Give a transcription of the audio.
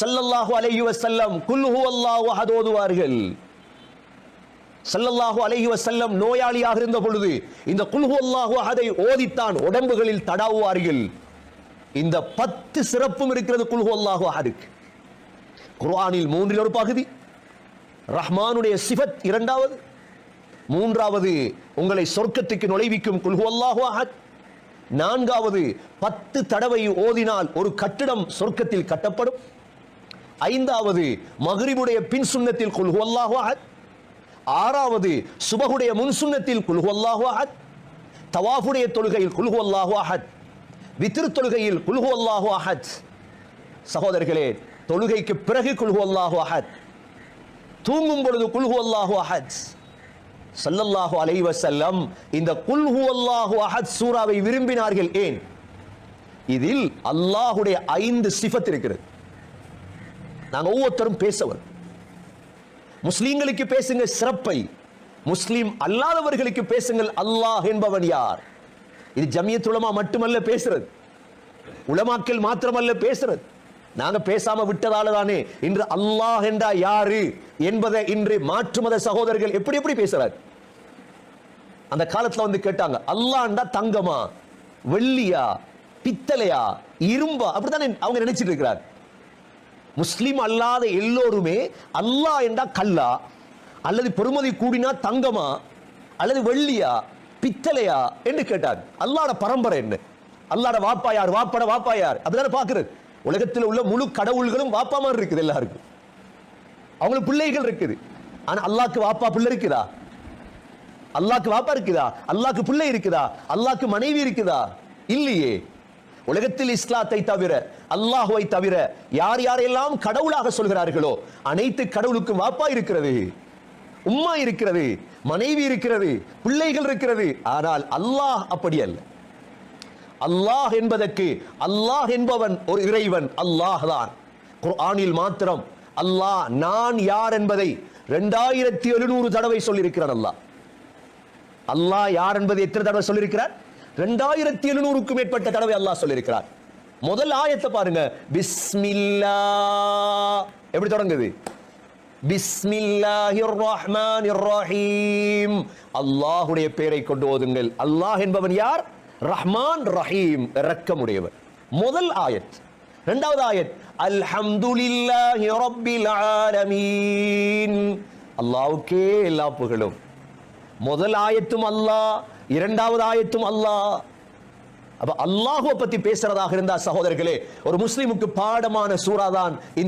சல்லல்லாஹு அலைஹி வஸல்லம் குல்ஹு அல்லாஹு அஹத் ஓதுவார்கள். சல்லல்லாஹு அலைஹி வஸல்லம் நோயாளியாக இருந்த பொழுது இந்த குல் அல்லாஹு அஹதை ஓதித்தான் உடம்புகளில் தடாவுவார்கள். இந்த பத்து சிறப்பும் இருக்கிறது குல் அல்லாஹு அஹதுக்கு குர்ஆனில் மூன்றில் ஒரு பகுதி ரஹ்மானுடைய சிஃபத் இரண்டாவது மூன்றாவது உங்களை சொர்க்கத்துக்கு நுழைவிக்கும் குல்ஹு அல்லாஹு அஹத் நான்காவது பத்து தடவை ஓதினால் ஒரு கட்டிடம் சொர்க்கத்தில் கட்டப்படும். ஐந்தாவது மகரிபுடைய பின் சுன்னத்தில் குல் ஹுவல்லாஹு அஹத். ஆறாவது சுபகுடைய முன் சுன்னத்தில் குல் ஹுவல்லாஹு அஹத். தவாஃபுடைய தொழுகையில் குல் ஹுவல்லாஹு அஹத். வித்ர் தொழுகையில் குல் ஹுவல்லாஹு அஹத். சகோதரர்களே தொழுகைக்கு பிறகு குல் ஹுவல்லாஹு அஹத். தூங்கும் பொழுது குல் ஹுவல்லாஹு அஹத். சல்லல்லாஹு அலைஹி வஸல்லம் இந்த குல்ஹு ஹுவல்லாஹு அஹத் சூராவை விரும்பினார்கள் ஏன்? இதில் அல்லாஹ்வுடைய ஐந்து சிஃபத் இருக்கிறது. நாங்க ஒவ்வொருத்தரும் பேசவர். முஸ்லீம்களுக்கு பேசுங்க சிறப்பை. முஸ்லீம் அல்லாதவர்களுக்கு பேசுங்கள் அல்லாஹ் என்பவன் யார்? இது ஜமியத் உலமா மட்டுமல்ல பேசுறது. உலமாக்கள் மாத்திரமல்ல பேசுறது. நாங்க பேசாம விட்டதால தானே இன்று அல்லாஹ் என்றா யாரு என்பதை இன்று மாற்று மத சகோதரர்கள் எப்படி எப்படி பேசுறாரு? அந்த காலத்துல வந்து கேட்டாங்க அல்லாண்டா தங்கமா? வெள்ளியா? பித்தளையா? இரும்பா? அப்படித்தானே அவங்க நினைச்சிட்டு இருக்கிறார். முஸ்லீம் அல்லாத எல்லோருமே அல்லாஹ் என்றா கல்லா அல்லது பெருமதி கூடினா தங்கமா அல்லது வெள்ளியா பித்தளையா என்று கேட்டார். அல்லாட பரம்பரை என்ன? அல்லாட வாப்பா யார்? வாப்பட வாப்பா யார்? அப்படிதானே பாக்குறது உலகத்தில் உள்ள முழு கடவுள்களும் வாப்பா மாதிரி இருக்குது எல்லாருக்கும். அவங்களுக்கு பிள்ளைகள் இருக்குது. ஆனா அல்லாக்கு வாப்பா பிள்ளை இருக்குதா? அல்லாக்கு வாப்பா இருக்குதா? அல்லாக்கு பிள்ளை இருக்குதா? அல்லாக்கு மனைவி இருக்குதா? இல்லையே. உலகத்தில் இஸ்லாத்தை தவிர அல்லாஹுவை தவிர யார் யாரெல்லாம் கடவுளாக சொல்கிறார்களோ அனைத்து கடவுளுக்கும் வாப்பா இருக்கிறது உம்மா இருக்கிறது மனைவி இருக்கிறது பிள்ளைகள் இருக்கிறது. ஆனால் அல்லாஹ் அப்படி அல்ல. அல்லாஹ் என்பதற்கு அல்லாஹ் என்பவன் ஒரு இறைவன் அல்லாஹ் தான். குர்ஆனில் மாத்திரம் அல்லாஹ் நான் யார் என்பதை ரெண்டாயிரத்தி எழுநூறு தடவை சொல்லியிருக்கிறான் அல்லாஹ். அல்லாஹ் யார் என்பதை எத்தனை தடவை சொல்லியிருக்கிறார்? ரெண்டாயிரத்தி எழுநூறுக்கும் மேற்பட்ட தடவை அல்லாஹ் சொல்லியிருக்கிறார். முதல் ஆயத்தை பாருங்க. பிஸ்மில்லா. எப்படி தொடங்குது? பிஸ்மில்லாஹிர் ரஹ்மானிர் ரஹீம் அல்லாஹ்வுடைய பெயரை கொண்டு ஓதுங்கள். அல்லாஹ் என்பவன் யார்? ரஹ்மான் ரஹீம். இரக்கமுடையவர். முதல் ஆயத். இரண்டாவது ஆயத். அல்ஹம்துலில்லாஹி ரப்பில் ஆலமீன். அல்லாஹ்வுக்கே எல்லா புகழும். முதல் ஆயத்தும் அல்லாஹ் இரண்டாவது ஆயத்தும் அல்லாஹ். அப்ப அல்லாஹுவை பத்தி பேசுறதாக இருந்தா சகோதரர்களே ஒரு முஸ்லிமுக்கு பாடமான சூறாதான் இந்த